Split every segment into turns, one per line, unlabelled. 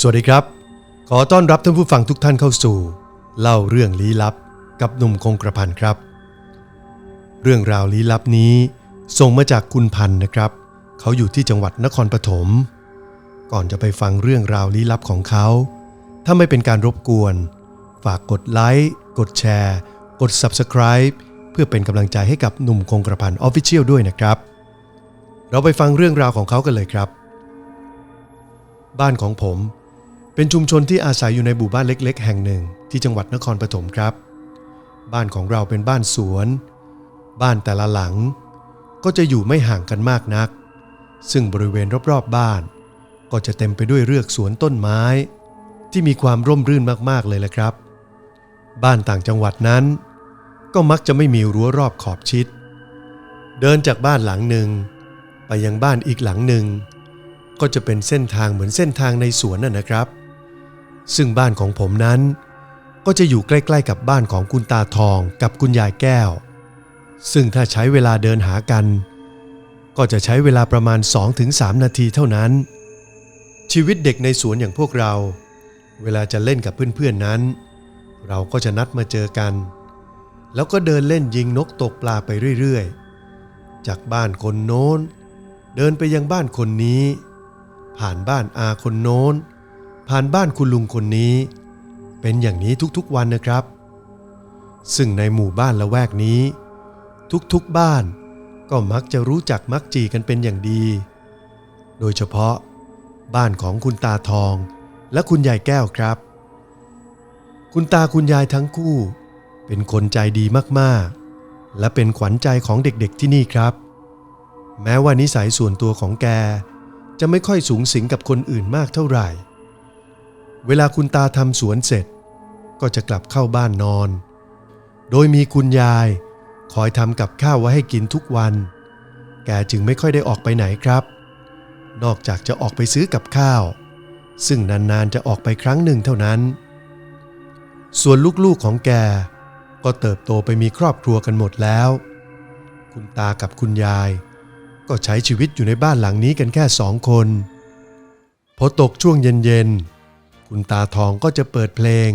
สวัสดีครับ ขอต้อนรับท่านผู้ฟังทุกท่านเข้าสู่ เล่าเรื่องลี้ลับกับหนุ่มคงกระพันครับ เรื่องราวลี้ลับนี้ส่งมาจากคุณพันนะครับ เขาอยู่ที่จังหวัดนครปฐม ก่อนจะไปฟังเรื่องราวลี้ลับของเขา ถ้าไม่เป็นการรบกวน ฝากกดไลค์ กดแชร์ กด Subscribe เพื่อเป็นกำลังใจให้กับหนุ่มคงกระพันออฟฟิเชียลด้วยนะครับ เราไปฟังเรื่องราวของเขากันเลยครับ บ้านของผม เป็นชุมชนที่อาศัยอยู่ในหมู่บ้านเล็ก ๆ แห่งหนึ่งที่จังหวัดนครปฐมครับ บ้านของเราเป็นบ้านสวน บ้านแต่ละหลัง ก็จะอยู่ไม่ห่างกันมากนัก ซึ่งบริเวณรอบๆบ้าน ก็จะเต็มไปด้วยเรือกสวนต้นไม้ ที่มีความร่มรื่นมากๆเลยละครับ บ้านต่างจังหวัดนั้น ก็มักจะไม่มีรั้วรอบขอบชิด เดินจากบ้านหลังหนึ่ง ไปยังบ้านอีกหลังหนึ่งก็จะเป็นเส้นทางเหมือนเส้นทางในสวนน่ะนะครับ ซึ่งบ้านของผมนั้น ก็จะอยู่ใกล้ๆกับบ้านของคุณตาทองกับคุณยายแก้ว ซึ่งถ้าใช้เวลาเดินหากัน ก็จะใช้เวลาประมาณ 2-3 นาทีเท่านั้น ชีวิตเด็กในสวนอย่างพวกเรา เวลาจะเล่นกับเพื่อนๆนั้น เราก็จะนัดมาเจอกัน แล้วก็เดินเล่นยิงนกตกปลาไปเรื่อยๆ จากบ้านคนโน้น เดินไปยังบ้านคนนี้ ผ่านบ้านอาคนโน้น ผ่านบ้านคุณลุงคนนี้ เป็นอย่างนี้ทุกๆวันนะครับ ซึ่งในหมู่บ้านละแวกนี้ ทุกๆบ้านก็มักจะรู้จักมักจีกันเป็นอย่างดี โดยเฉพาะ บ้านของคุณตาทองและคุณยายแก้วครับ คุณตาคุณยายทั้งคู่ เป็นคนใจดีมากๆ และเป็นขวัญใจของเด็กๆที่นี่ครับ แม้ว่านิสัยส่วนตัวของแกจะไม่ค่อยสูงสิงกับคนอื่นมากเท่าไหร่ เวลาคุณตาทำสวนเสร็จ ก็จะกลับเข้าบ้านนอน โดยมีคุณยาย คอยทำกับข้าวไว้ให้กินทุกวัน แกจึงไม่ค่อยได้ออกไปไหนครับ นอกจากจะออกไปซื้อกับข้าว ซึ่งนานๆจะออกไปครั้งหนึ่งเท่านั้น ส่วนลูกๆของแก ก็เติบโตไปมีครอบครัวกันหมดแล้ว คุณตากับคุณยาย ก็ใช้ชีวิตอยู่ในบ้านหลังนี้กันแค่สองคนพอตกช่วงเย็นๆ คุณตาทองก็จะเปิดเพลง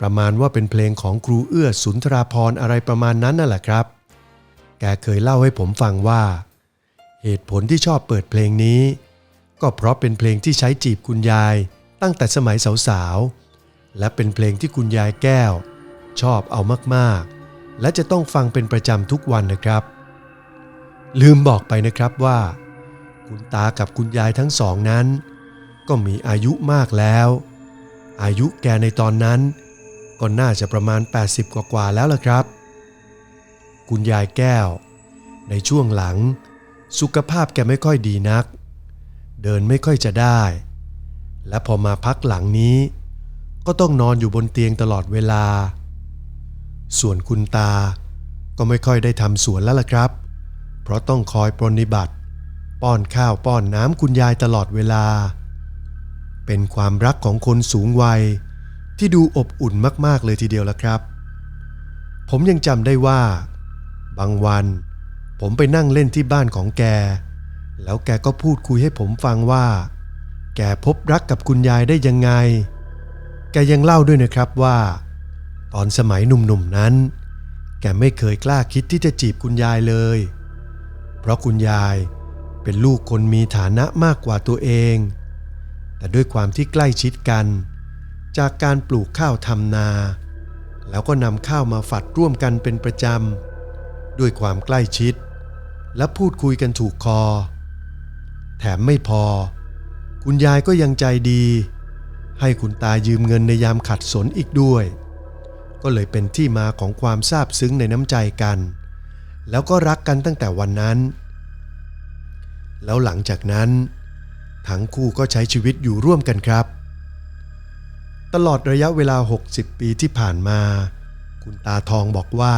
ประมาณว่าเป็นเพลงของครูเอื้อสุนทราพรอะไรประมาณนั้นนั่นแหละครับ แกเคยเล่าให้ผมฟังว่า เหตุผลที่ชอบเปิดเพลงนี้ ก็เพราะเป็นเพลงที่ใช้จีบคุณยายตั้งแต่สมัยสาวๆ และเป็นเพลงที่คุณยายแก้ว ชอบเอามากๆ และจะต้องฟังเป็นประจำทุกวันนะครับ ลืมบอกไปนะครับว่า คุณตากับคุณยายทั้งสองนั้น ก็มีอายุมากแล้ว อายุแกในตอนนั้นก็น่าจะประมาณ 80 กว่ากว่าแล้วล่ะครับ คุณยายแก้ว ในช่วงหลัง สุขภาพแกไม่ค่อยดีนัก เดินไม่ค่อยจะได้ และพอมาพักหลังนี้ ก็ต้องนอนอยู่บนเตียงตลอดเวลา ส่วนคุณตาก็ไม่ค่อยได้ทำสวนแล้วล่ะครับ เพราะต้องคอยปรนนิบัติ ป้อนข้าวป้อนน้ำคุณยายตลอดเวลา เป็นความรักของคนสูงวัย ที่ดูอบอุ่นมากๆเลยทีเดียวละครับ ผมยังจำได้ว่า บางวัน ผมไปนั่งเล่นที่บ้านของแก แล้วแกก็พูดคุยให้ผมฟังว่า แกพบรักกับคุณยายได้ยังไง แกยังเล่าด้วยนะครับว่า ตอนสมัยหนุ่มๆนั้น แกไม่เคยกล้าคิดที่จะจีบคุณยายเลย เพราะคุณยายเป็นลูกคนมีฐานะมากกว่าตัวเอง แต่ด้วยความที่ใกล้ชิดกัน จากการปลูกข้าวทำนา แล้วก็นำข้าวมาฝัดร่วมกันเป็นประจำ ด้วยความใกล้ชิด และพูดคุยกันถูกคอ แถมไม่พอ คุณยายก็ยังใจดี ให้คุณตายืมเงินในยามขัดสนอีกด้วย ก็เลยเป็นที่มาของความซาบซึ้งในน้ำใจกัน แล้วก็รักกันตั้งแต่วันนั้น แล้วหลังจากนั้น ทั้งคู่ก็ใช้ชีวิตอยู่ร่วมกันครับ ตลอดระยะเวลา 60 ปีที่ผ่านมา คุณตาทองบอกว่า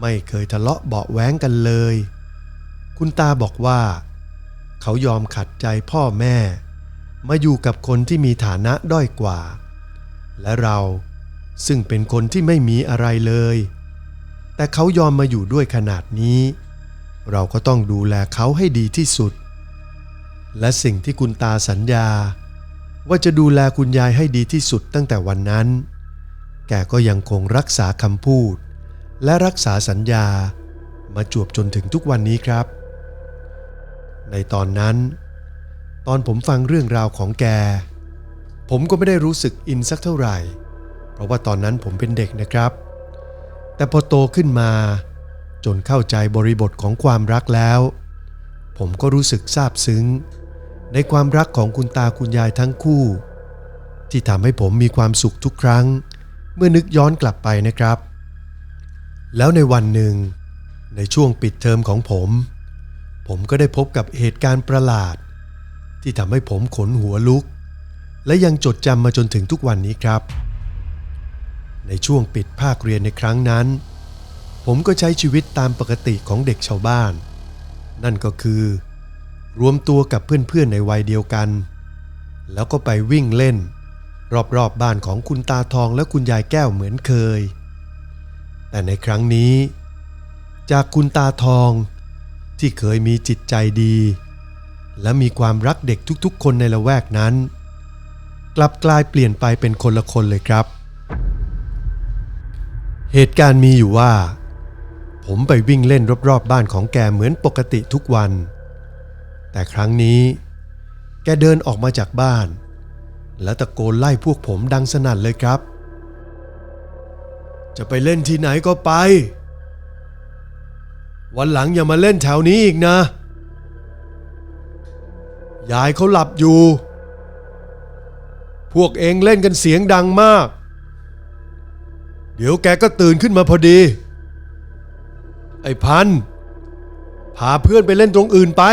ไม่เคยทะเลาะเบาะแว้งกันเลย คุณตาบอกว่า เขายอมขัดใจพ่อแม่ มาอยู่กับคนที่มีฐานะด้อยกว่า และเราซึ่งเป็นคนที่ไม่มีอะไรเลย แต่เขายอมมาอยู่ด้วยขนาดนี้ เราก็ต้องดูแลเขาให้ดีที่สุด และสิ่งที่คุณตาสัญญา ว่าจะดูแลคุณยายให้ดีที่สุดตั้งแต่วันนั้น แกก็ยังคงรักษาคำพูด และรักษาสัญญามาจวบจนถึงทุกวันนี้ครับ ในตอนนั้น ตอนผมฟังเรื่องราวของแก ผมก็ไม่ได้รู้สึกอินสักเท่าไหร่ เพราะว่าตอนนั้นผมเป็นเด็กนะครับ แต่พอโตขึ้นมาจนเข้าใจบริบทของความรักแล้ว ผมก็รู้สึกซาบซึ้ง ในความรักของคุณตาคุณยายทั้งคู่ ที่ทำให้ผมมีความสุขทุกครั้ง เมื่อนึกย้อนกลับไปนะครับ แล้วในวันหนึ่ง ในช่วงปิดเทอมของผม ผมก็ได้พบกับเหตุการณ์ประหลาด ที่ทำให้ผมขนหัวลุก และยังจดจำมาจนถึงทุกวันนี้ครับ ในช่วงปิดภาคเรียนในครั้งนั้น ผมก็ใช้ชีวิตตามปกติของเด็กชาวบ้าน นั่นก็คือ รวมตัวกับเพื่อนๆในวัยเดียวกัน แล้วก็ไปวิ่งเล่น รอบๆบบ้านของคุณตาทองและคุณยายแก้วเหมือนเคย แต่ในครั้งนี้ จากคุณตาทองที่เคยมีจิตใจดี และมีความรักเด็กทุกๆ คนในละแวกนั้น กลับกลายเปลี่ยนไปเป็นคนละคนเลยครับ เหตุการณ์มีอยู่ว่า ผมไปวิ่งเล่นรอบๆบ้านของแกเหมือนปกติทุกวัน แต่ครั้งนี้ แกเดินออกมาจากบ้าน แล้วตะโกนไล่พวกผมดังสนั่นเลยครับ จะไปเล่นที่ไหนก็ไป วันหลังอย่ามาเล่นแถวนี้อีกนะ ยายเขาหลับอยู่ พวกเองเล่นกันเสียงดังมาก เดี๋ยวแกก็ตื่นขึ้นมาพอดี ไอ้พัน พาเพื่อนไปเล่นตรงอื่นไป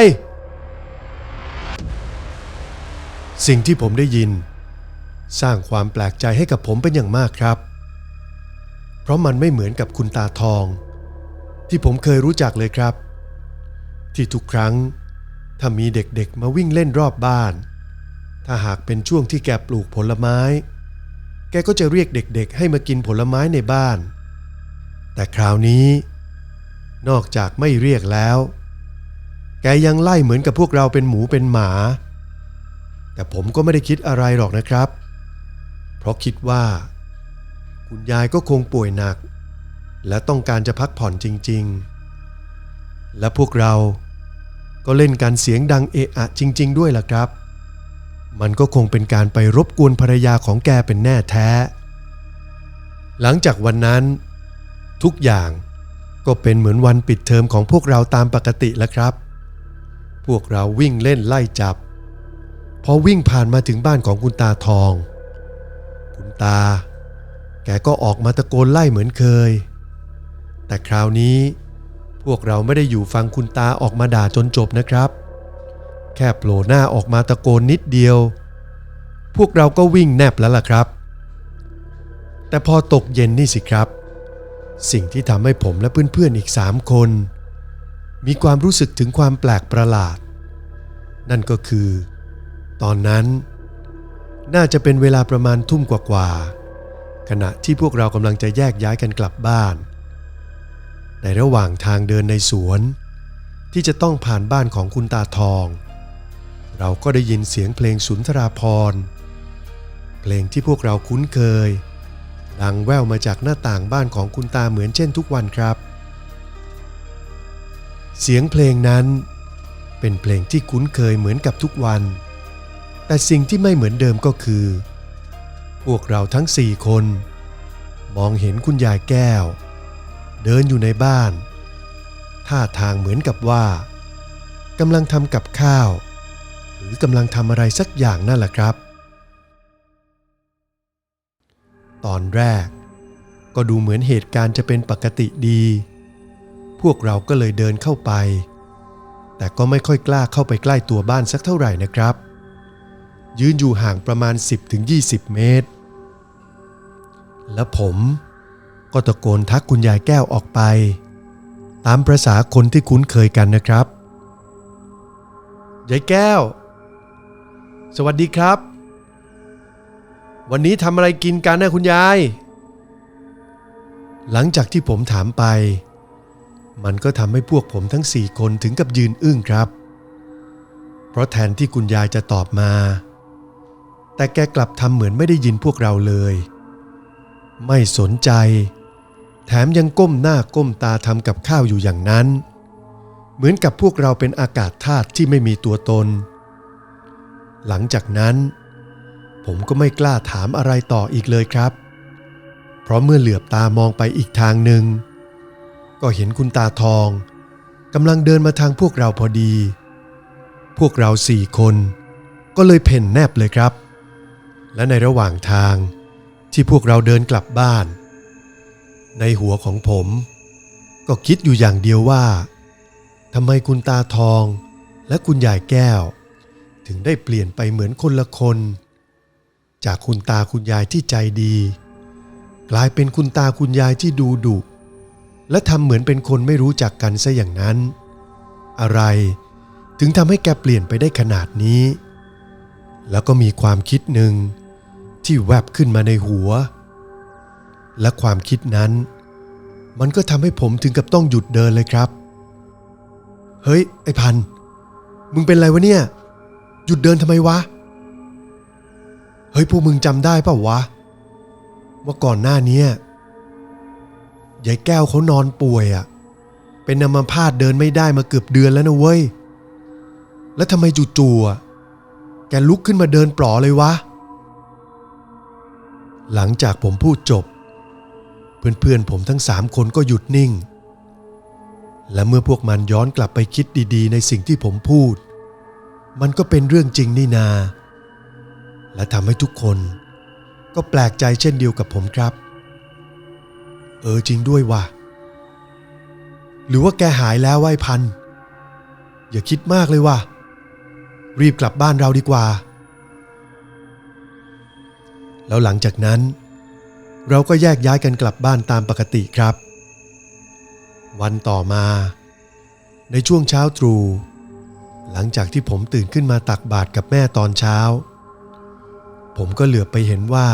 สิ่งที่ผมได้ยิน สร้างความแปลกใจให้กับผมเป็นอย่างมากครับ เพราะมันไม่เหมือนกับคุณตาทอง ที่ผมเคยรู้จักเลยครับ ที่ทุกครั้ง ถ้ามีเด็กๆมาวิ่งเล่นรอบบ้าน ถ้าหากเป็นช่วงที่แกปลูกผลไม้ แกก็จะเรียกเด็กๆ ให้มากินผลไม้ในบ้าน แต่คราวนี้ นอกจากไม่เรียกแล้ว แกยังไล่เหมือนกับพวกเราเป็นหมูเป็นหมา แต่ผมก็ไม่ได้คิดอะไรหรอกนะครับ เพราะคิดว่า คุณยายก็คงป่วยหนัก และต้องการจะพักผ่อนจริง ๆ และพวกเราก็เล่นกันเสียงดังเอะอะจริง ๆ ด้วยล่ะครับ มันก็คงเป็นการไปรบกวนภรรยาของแกเป็นแน่แท้ หลังจากวันนั้น ทุกอย่างก็เป็นเหมือนวันปิดเทอมของพวกเราตามปกติแล้วครับ พวกเราวิ่งเล่นไล่จับ พอวิ่งผ่านมาถึงบ้านของคุณตาทอง คุณตา แกก็ออกมาตะโกนไล่เหมือนเคย แต่คราวนี้พวกเราไม่ได้อยู่ฟังคุณตาออกมาด่าจนจบนะครับ แค่โผล่หน้าออกมาตะโกนนิดเดียว พวกเราก็วิ่งแนบแล้วล่ะครับ แต่พอตกเย็นนี่สิครับ สิ่งที่ทำให้ผมและเพื่อนๆอีกสามคน มีความรู้สึกถึงความแปลกประหลาด นั่นก็คือ ตอนนั้น น่าจะเป็นเวลาประมาณทุ่มกว่าๆขณะที่พวกเรากำลังจะแยกย้ายกันกลับบ้าน ในระหว่างทางเดินในสวน ที่จะต้องผ่านบ้านของคุณตาทอง เราก็ได้ยินเสียงเพลงสุนทราพรเพลงที่พวกเราคุ้นเคย ดังแว่วมาจากหน้าต่างบ้านของคุณตาเหมือนเช่นทุกวันครับ เสียงเพลงนั้นเป็นเพลงที่คุ้นเคยเหมือนกับทุกวัน แต่สิ่งที่ไม่เหมือนเดิมก็คือ พวกเราทั้งสี่คน มองเห็นคุณยายแก้ว เดินอยู่ในบ้าน ท่าทางเหมือนกับว่ากำลังทำกับข้าว หรือกำลังทำอะไรสักอย่างนั่นแหละครับ ตอนแรก ก็ดูเหมือนเหตุการณ์จะเป็นปกติดี พวกเราก็เลยเดินเข้าไป แต่ก็ไม่ค่อยกล้าเข้าไปใกล้ตัวบ้านสักเท่าไหร่นะครับ ยืนอยู่ห่างประมาณ 10-20 เมตร แล้วผมก็ตะโกนทักคุณยายแก้วออกไป ตามประษาคนที่คุ้นเคยกันนะครับ ยายแก้ว สวัสดีครับ วันนี้ทำอะไรกินกันนะคุณยาย หลังจากที่ผมถามไป มันก็ทำให้พวกผมทั้งสี่คนถึงกับยืนอึ้งครับ เพราะแทนที่คุณยายจะตอบมา แต่แกกลับทำเหมือนไม่ได้ยินพวกเราเลย ไม่สนใจ แถมยังก้มหน้าก้มตาทำกับข้าวอยู่อย่างนั้น เหมือนกับพวกเราเป็นอากาศธาตุที่ไม่มีตัวตน หลังจากนั้น ผมก็ไม่กล้าถามอะไรต่ออีกเลยครับ เพราะเมื่อเหลือบตามองไปอีกทางหนึ่ง ก็เห็นคุณตาทองกำลังเดินมาทางพวกเราพอดี พวกเราสี่คนก็เลยเพ่นแนบเลยครับ และในระหว่างทางที่พวกเราเดินกลับบ้าน ในหัวของผม ก็คิดอยู่อย่างเดียวว่าทำไมคุณตาทองและคุณยายแก้ว ถึงได้เปลี่ยนไปเหมือนคนละคน จากคุณตาคุณยายที่ใจดี กลายเป็นคุณตาคุณยายที่ดูดุและทำเหมือนเป็นคนไม่รู้จักกันซะอย่างนั้น อะไรถึงทำให้แกเปลี่ยนไปได้ขนาดนี้ แล้วก็มีความคิดหนึ่ง ที่แวบขึ้นมาในหัว และความคิดนั้น มันก็ทำให้ผมถึงกับต้องหยุดเดินเลยครับ เฮ้ย ไอ้พัน มึงเป็นไรวะเนี่ย หยุดเดินทำไมวะ เฮ้ย พวกมึงจำได้เปล่าวะ ว่าก่อนหน้านี้ยายแก้วเขานอนป่วยอะ่ะ เป็นอัมพาตเดินไม่ได้มาเกือบเดือนแล้วนะเว้ย แล้วทำไมจู่ๆแกลุกขึ้นมาเดินปลอเลยวะ หลังจากผมพูดจบ เพื่อนๆผมทั้งสามคนก็หยุดนิ่ง และเมื่อพวกมันย้อนกลับไปคิดดีๆ ในสิ่งที่ผมพูด มันก็เป็นเรื่องจริงนี่นา และทำให้ทุกคนก็แปลกใจเช่นเดียวกับผมครับ เออจริงด้วยว่ะ หรือว่าแกหายแล้วไว้พัน อย่าคิดมากเลยว่ะ รีบกลับบ้านเราดีกว่า แล้วหลังจากนั้น เราก็แยกย้ายกันกลับบ้านตามปกติครับ วันต่อมา ในช่วงเช้าตรู่หลังจากที่ผมตื่นขึ้นมาตักบาตรกับแม่ตอนเช้า ผมก็เหลือบไปเห็นว่า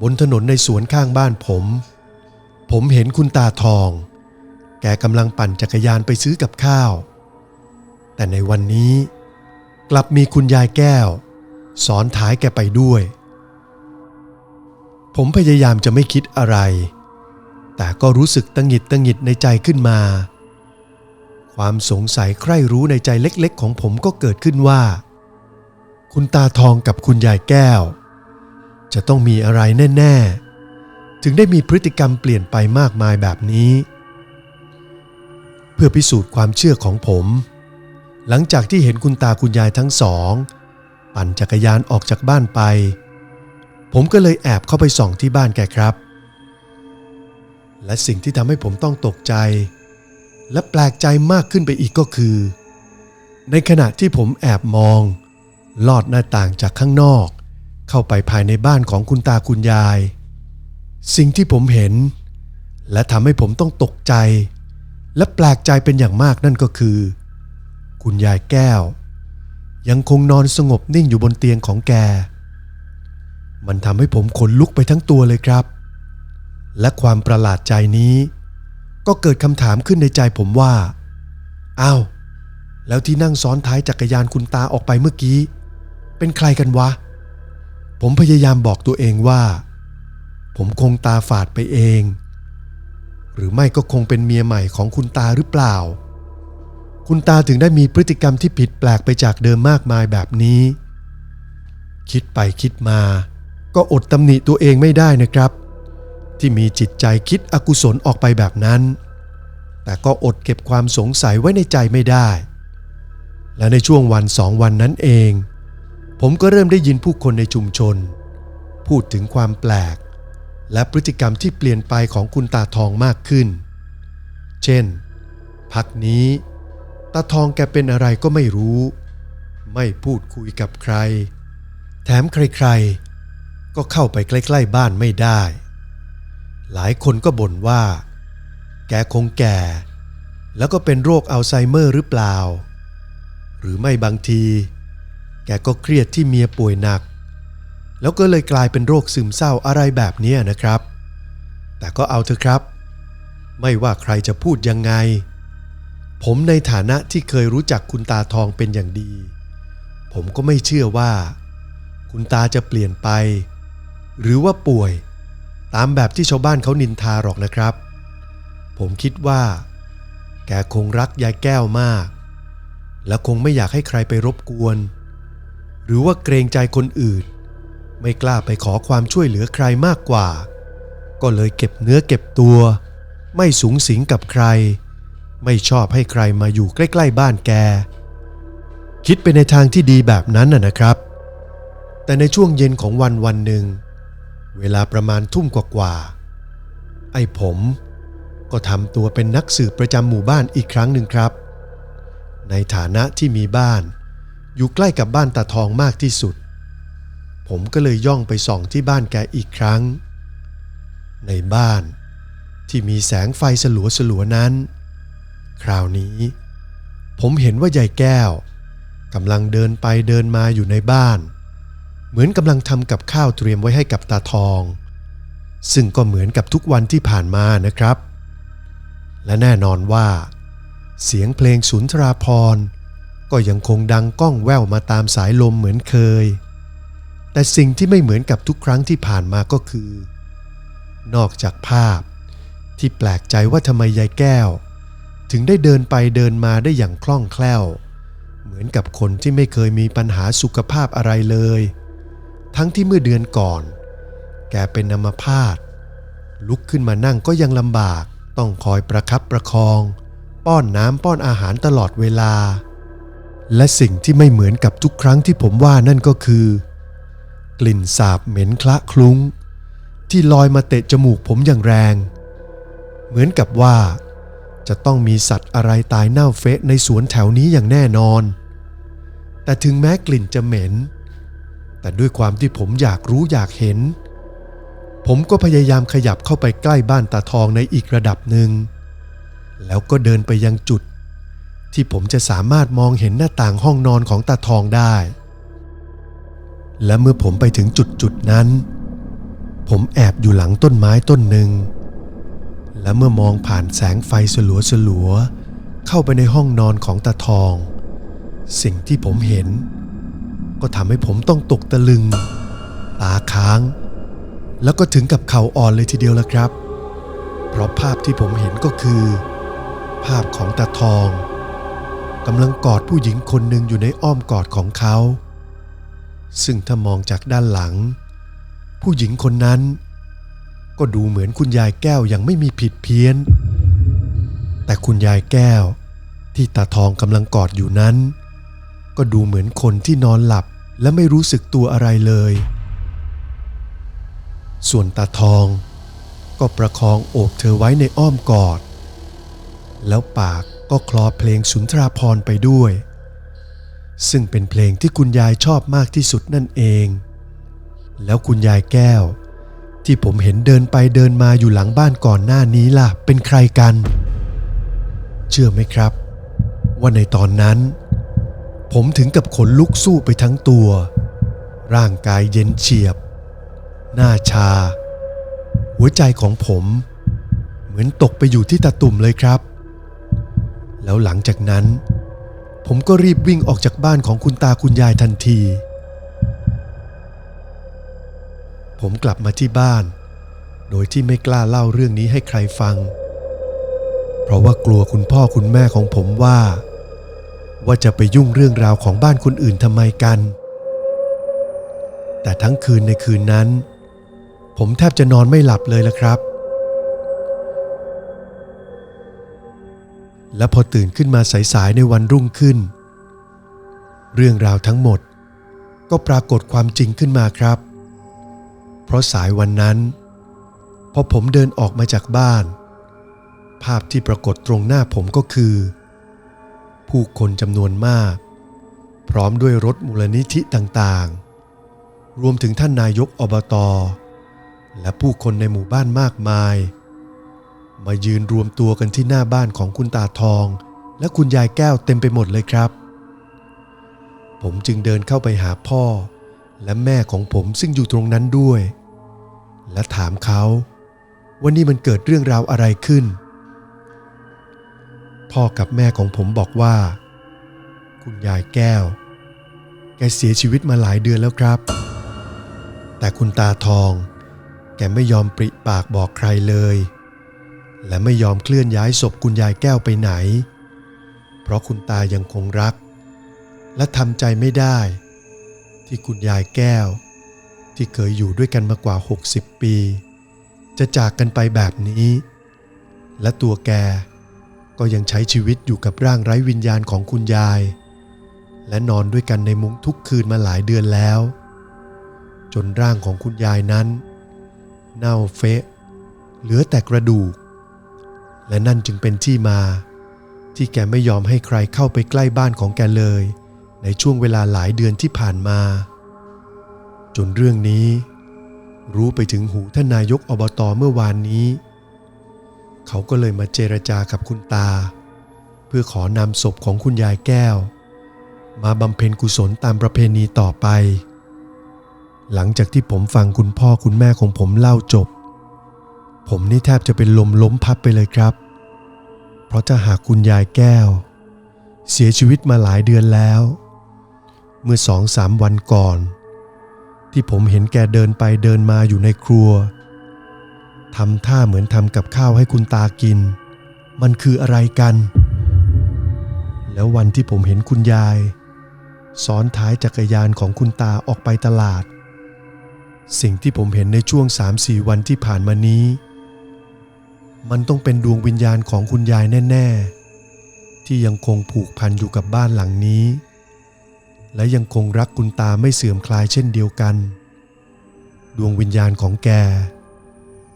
บนถนนในสวนข้างบ้านผม ผมเห็นคุณตาทอง แกกำลังปั่นจักรยานไปซื้อกับข้าว แต่ในวันนี้กลับมีคุณยายแก้ว สอนท้ายแกไปด้วย ผมพยายามจะไม่คิดอะไร แต่ก็รู้สึกตังหิดตังหิดในใจขึ้นมา ความสงสัยใคร่รู้ในใจเล็กๆ ของผมก็เกิดขึ้นว่า คุณตาทองกับคุณยายแก้ว จะต้องมีอะไรแน่ ๆ ถึงได้มีพฤติกรรมเปลี่ยนไปมากมายแบบนี้ เพื่อพิสูจน์ความเชื่อของผม หลังจากที่เห็นคุณตาคุณยายทั้งสอง ปั่นจักรยานออกจากบ้านไป ผมก็เลยแอบเข้าไปส่องที่บ้านแกครับ และสิ่งที่ทำให้ผมต้องตกใจ และแปลกใจมากขึ้นไปอีกก็คือ ในขณะที่ผมแอบมอง ลอดหน้าต่างจากข้างนอก เข้าไปภายในบ้านของคุณตาคุณยาย สิ่งที่ผมเห็น และทำให้ผมต้องตกใจ และแปลกใจเป็นอย่างมากนั่นก็คือ คุณยายแก้ว ยังคงนอนสงบนิ่งอยู่บนเตียงของแก มันทำให้ผมขนลุกไปทั้งตัวเลยครับ และความประหลาดใจนี้ ก็เกิดคำถามขึ้นในใจผมว่าอ้าวแล้วที่นั่งซ้อนท้ายจักรยานคุณตาออกไปเมื่อกี้ เป็นใครกันวะ ผมพยายามบอกตัวเองว่า ผมคงตาฝาดไปเอง หรือไม่ก็คงเป็นเมียใหม่ของคุณตาหรือเปล่า คุณตาถึงได้มีพฤติกรรมที่ผิดแปลกไปจากเดิมมากมายแบบนี้ คิดไปคิดมา ก็อดตำหนิตัวเองไม่ได้นะครับ ที่มีจิตใจคิดอกุศลออกไปแบบนั้น แต่ก็อดเก็บความสงสัยไว้ในใจไม่ได้ และในช่วงวันสองวันนั้นเอง ผมก็เริ่มได้ยินผู้คนในชุมชน พูดถึงความแปลก และพฤติกรรมที่เปลี่ยนไปของคุณตาทองมากขึ้น เช่น พักนี้ ตาทองแกเป็นอะไรก็ไม่รู้ ไม่พูดคุยกับใคร แถมใครๆ ก็เข้าไปใกล้ๆบ้านไม่ได้ หลายคนก็บ่นว่า แกคงแก่ แล้วก็เป็นโรคอัลไซเมอร์หรือเปล่า หรือไม่บางที แกก็เครียดที่เมียป่วยหนัก แล้วก็เลยกลายเป็นโรคซึมเศร้าอะไรแบบนี้นะครับ แต่ก็เอาเถอะครับ ไม่ว่าใครจะพูดยังไง ผมในฐานะที่เคยรู้จักคุณตาทองเป็นอย่างดี ผมก็ไม่เชื่อว่าคุณตาจะเปลี่ยนไป หรือว่าป่วย ตามแบบที่ชาวบ้านเขานินทาหรอกนะครับ ผมคิดว่า แกคงรักยายแก้วมาก และคงไม่อยากให้ใครไปรบกวน หรือว่าเกรงใจคนอื่น ไม่กล้าไปขอความช่วยเหลือใครมากกว่า ก็เลยเก็บเนื้อเก็บตัว ไม่สูงสิงกับใคร ไม่ชอบให้ใครมาอยู่ใกล้ ๆ บ้านแก คิดไปในทางที่ดีแบบนั้นน่ะนะครับแต่ในช่วงเย็นของวันวันหนึ่ง เวลาประมาณทุ่มกว่าๆ ไอ้ผม ก็ทำตัวเป็นนักสืบประจำหมู่บ้านอีกครั้งหนึ่งครับ ในฐานะที่มีบ้าน อยู่ใกล้กับบ้านตาทองมากที่สุด ผมก็เลยย่องไปส่องที่บ้านแกอีกครั้ง ในบ้านที่มีแสงไฟสลัวสลัวๆนั้น คราวนี้ ผมเห็นว่ายายแก้วกำลังเดินไปเดินมาอยู่ในบ้านเเหมือนกำลังทำกับข้าวเตรียมไว้ให้กับตาทอง ซึ่งก็เหมือนกับทุกวันที่ผ่านมานะครับ และแน่นอนว่า เสียงเพลงสุนทราพรก็ยังคงดังก้องแว่วมาตามสายลมเหมือนเคย แต่สิ่งที่ไม่เหมือนกับทุกครั้งที่ผ่านมาก็คือ นอกจากภาพที่แปลกใจว่าทำไมยายแก้ว ถึงได้เดินไปเดินมาได้อย่างคล่องแคล่ว เหมือนกับคนที่ไม่เคยมีปัญหาสุขภาพอะไรเลย ทั้งที่เมื่อเดือนก่อน แกเป็นอัมพาตลุกขึ้นมานั่งก็ยังลำบาก ต้องคอยประคับประคอง ป้อนน้ำป้อนอาหารตลอดเวลา และสิ่งที่ไม่เหมือนกับทุกครั้งที่ผมว่านั่นก็คือ กลิ่นสาบเหม็นคละคลุ้ง ที่ลอยมาเตะจมูกผมอย่างแรง เหมือนกับว่า จะต้องมีสัตว์อะไรตายเน่าเฟะในสวนแถวนี้อย่างแน่นอน แต่ถึงแม้กลิ่นจะเหม็น แต่ด้วยความที่ผมอยากรู้อยากเห็น ผมก็พยายามขยับเข้าไปใกล้บ้านตาทองในอีกระดับหนึ่ง แล้วก็เดินไปยังจุด ที่ผมจะสามารถมองเห็นหน้าต่างห้องนอนของตาทองได้ และเมื่อผมไปถึงจุดจุดนั้น ผมแอบอยู่หลังต้นไม้ต้นหนึ่ง และเมื่อมองผ่านแสงไฟสลัวสลัวเข้าไปในห้องนอนของตาทอง สิ่งที่ผมเห็น ก็ทำให้ผมต้องตกตะลึง ตาค้าง แล้วก็ถึงกับเข่าอ่อนเลยทีเดียวละครับ เพราะภาพที่ผมเห็นก็คือ ภาพของตาทองกำลังกอดผู้หญิงคนหนึ่งอยู่ในอ้อมกอดของเขา ซึ่งถ้ามองจากด้านหลัง ผู้หญิงคนนั้น ก็ดูเหมือนคุณยายแก้วยังไม่มีผิดเพี้ยน แต่คุณยายแก้วที่ตาทองกำลังกอดอยู่นั้น ก็ดูเหมือนคนที่นอนหลับและไม่รู้สึกตัวอะไรเลย ส่วนตาทอง ก็ประคองโอบเธอไว้ในอ้อมกอด แล้วปากก็คลอเพลงสุนทราพรณ์ไปด้วย ซึ่งเป็นเพลงที่คุณยายชอบมากที่สุดนั่นเอง แล้วคุณยายแก้ว ที่ผมเห็นเดินไปเดินมาอยู่หลังบ้านก่อนหน้านี้ล่ะ เป็นใครกัน เชื่อไหมครับ ว่าในตอนนั้น ผมถึงกับขนลุกสู้ไปทั้งตัว ร่างกายเย็นเฉียบ หน้าชา หัวใจของผม เหมือนตกไปอยู่ที่ตาตุ่มเลยครับ แล้วหลังจากนั้น ผมก็รีบวิ่งออกจากบ้านของคุณตาคุณยายทันที ผมกลับมาที่บ้าน โดยที่ไม่กล้าเล่าเรื่องนี้ให้ใครฟัง เพราะว่ากลัวคุณพ่อคุณแม่ของผมว่า ว่าจะไปยุ่งเรื่องราวของบ้านคนอื่นทำไมกัน แต่ทั้งคืนในคืนนั้น ผมแทบจะนอนไม่หลับเลยละครับ และพอตื่นขึ้นมาสายๆในวันรุ่งขึ้น เรื่องราวทั้งหมดก็ปรากฏความจริงขึ้นมาครับ เพราะสายวันนั้นพอผมเดินออกมาจากบ้าน ภาพที่ปรากฏตรงหน้าผมก็คือ ผู้คนจำนวนมาก พร้อมด้วยรถมูลนิธิต่างๆ รวมถึงท่านนายกอบตและผู้คนในหมู่บ้านมากมาย มายืนรวมตัวกันที่หน้าบ้านของคุณตาทอง และคุณยายแก้วเต็มไปหมดเลยครับ ผมจึงเดินเข้าไปหาพ่อ และแม่ของผมซึ่งอยู่ตรงนั้นด้วย และถามเขาว่านี่มันเกิดเรื่องราวอะไรขึ้น พ่อกับแม่ของผมบอกว่า คุณยายแก้ว แกเสียชีวิตมาหลายเดือนแล้วครับ แต่คุณตาทอง แกไม่ยอมปริปากบอกใครเลย และไม่ยอมเคลื่อนย้ายศพคุณยายแก้วไปไหน เพราะคุณตายังคงรัก และทำใจไม่ได้ ที่คุณยายแก้ว ที่เคยอยู่ด้วยกันมากว่า 60 ปี จะจากกันไปแบบนี้ และตัวแก ก็ยังใช้ชีวิตอยู่กับร่างไร้วิญญาณของคุณยาย และนอนด้วยกันในมุ้งทุกคืนมาหลายเดือนแล้ว จนร่างของคุณยายนั้น เน่าเฟะ เหลือแต่กระดูก และนั่นจึงเป็นที่มา ที่แกไม่ยอมให้ใครเข้าไปใกล้บ้านของแกเลย ในช่วงเวลาหลายเดือนที่ผ่านมา จนเรื่องนี้ รู้ไปถึงหูท่านนายกอบตเมื่อวานนี้ เขาก็เลยมาเจรจากับคุณตา เพื่อขอนำศพของคุณยายแก้ว มาบำเพ็ญกุศลตามประเพณีต่อไป หลังจากที่ผมฟังคุณพ่อคุณแม่ของผมเล่าจบ ผมนี่แทบจะเป็นลมล้มพับไปเลยครับ เพราะถ้าหากคุณยายแก้ว เสียชีวิตมาหลายเดือนแล้ว เมื่อสองสามวันก่อน ที่ผมเห็นแกเดินไปเดินมาอยู่ในครัว ทำท่าเหมือนทำกับข้าวให้คุณตากิน มันคืออะไรกัน แล้ววันที่ผมเห็นคุณยาย ซ้อนท้ายจักรยานของคุณตาออกไปตลาด สิ่งที่ผมเห็นในช่วง3-4วันที่ผ่านมานี้ มันต้องเป็นดวงวิญญาณของคุณยายแน่ ๆ ที่ยังคงผูกพันอยู่กับบ้านหลังนี้ และยังคงรักคุณตาไม่เสื่อมคลายเช่นเดียวกัน ดวงวิญญาณของแก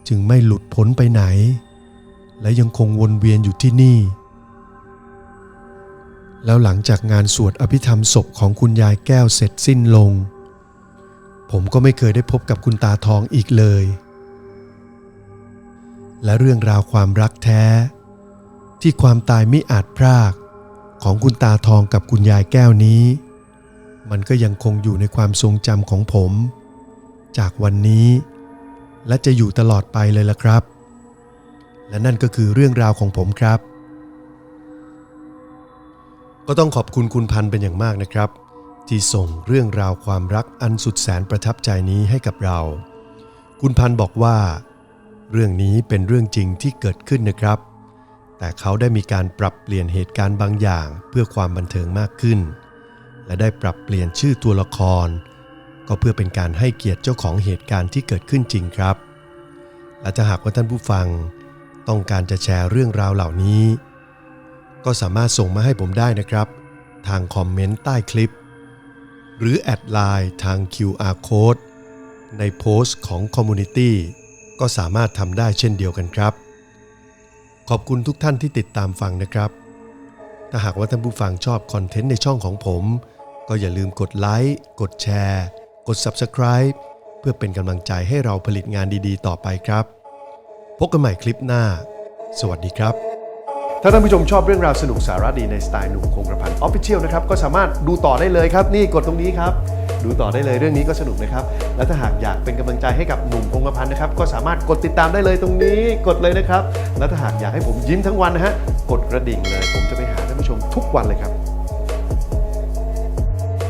จึงไม่หลุดพ้นไปไหน และยังคงวนเวียนอยู่ที่นี่ แล้วหลังจากงานสวดอภิธรรมศพของคุณยายแก้วเสร็จสิ้นลง ผมก็ไม่เคยได้พบกับคุณตาทองอีกเลย และเรื่องราวความรักแท้ ที่ความตายไม่อาจพรากของคุณตาทองกับคุณยายแก้วนี้ มันก็ยังคงอยู่ในความทรงจำของผม จากวันนี้ และจะอยู่ตลอดไปเลยล่ะครับ และนั่นก็คือเรื่องราวของผมครับ ก็ต้องขอบคุณคุณพันธ์เป็นอย่างมากนะครับ ที่ส่งเรื่องราวความรักอันสุดแสนประทับใจนี้ให้กับเรา คุณพันธ์บอกว่า เรื่องนี้เป็นเรื่องจริงที่เกิดขึ้นนะครับ แต่เขาได้มีการปรับเปลี่ยนเหตุการณ์บางอย่างเพื่อความบันเทิงมากขึ้น และได้ปรับเปลี่ยนชื่อตัวละคร ก็เพื่อเป็นการให้เกียรติเจ้าของเหตุการณ์ที่เกิดขึ้นจริงครับ และถ้าหากว่าท่านผู้ฟัง ต้องการจะแชร์เรื่องราวเหล่านี้ ก็สามารถส่งมาให้ผมได้นะครับ ทางคอมเมนต์ใต้คลิป หรือแอดไลน์ทาง QR Code ในโพสต์ของ Community ก็สามารถทำได้เช่นเดียวกันครับ ขอบคุณทุกท่านที่ติดตามฟังนะครับ ถ้าหากว่าท่านผู้ฟังชอบคอนเทนต์ในช่องของผม ก็อย่าลืมกดไลค์ กดแชร์ กด Subscribe เพื่อเป็นกำลังใจให้เราผลิตงานดีๆ ต่อไปครับ พบกันใหม่คลิปหน้า สวัสดีครับ ถ้าท่านผู้ชมชอบเรื่องราวสนุกสาระดีในสไตล์หนุ่มคงกระพันออฟฟิเชียลนะครับ ก็สามารถดูต่อได้เลยครับ นี่กดตรงนี้ครับ ดูต่อได้เลยเรื่องนี้ก็สนุกนะครับ และถ้าหากอยากเป็นกำลังใจให้กับหนุ่มคงกระพันนะครับ ก็สามารถกดติดตามได้เลยตรงนี้ กดเลยนะครับ และถ้าหากอยากให้ผมยิ้มทั้งวันนะฮะ กดกระดิ่งเลย ผมจะไปหาท่านผู้ชมทุกวันเลยครับ